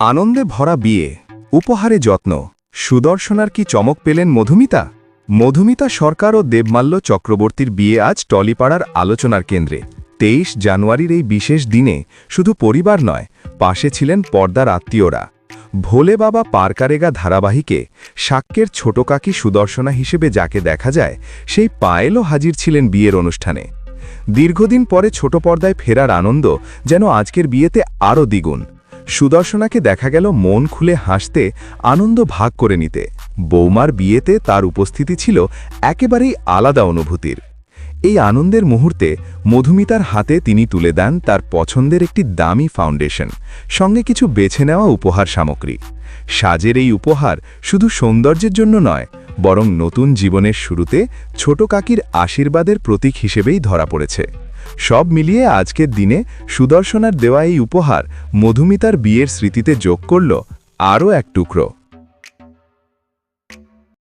আনন্দে ভরা বিয়ে, উপহারে যত্ন, সুদর্শনার কি চমক পেলেন মধুমিতা? মধুমিতা সরকার ও দেবমাল্য চক্রবর্তীর বিয়ে আজ টলিপাড়ার আলোচনার কেন্দ্রে। তেইশ জানুয়ারির এই বিশেষ দিনে শুধু পরিবার নয়, পাশে ছিলেন পর্দার আত্মীয়রা। ভোলে বাবা পারকারেগা ধারাবাহিকে শাক্যের ছোট কাকি সুদর্শনা হিসেবে যাকে দেখা যায়, সেই পায়েলও হাজির ছিলেন বিয়ের অনুষ্ঠানে। দীর্ঘদিন পরে ছোট পর্দায় ফেরার আনন্দ যেন আজকের বিয়েতে আরও দ্বিগুণ। সুদর্শনাকে দেখা গেল মন খুলে হাসতে, আনন্দ ভাগ করে নিতে। বৌমার বিয়েতে তার উপস্থিতি ছিল একেবারেই আলাদা অনুভূতির। এই আনন্দের মুহূর্তে মধুমিতার হাতে তিনি তুলে দেন তার পছন্দের একটি দামি ফাউন্ডেশন, সঙ্গে কিছু বেছে নেওয়া উপহার সামগ্রী। সাজের এই উপহার শুধু সৌন্দর্যের জন্য নয়, বরং নতুন জীবনের শুরুতে ছোট কাকির আশীর্বাদের প্রতীক হিসেবেই ধরা পড়েছে। সব মিলিয়ে আজকের দিনে সুদর্শনার দেওয়া এই উপহার মধুমিতার বিয়ের স্মৃতিতে যোগ করল আরও এক টুকরো।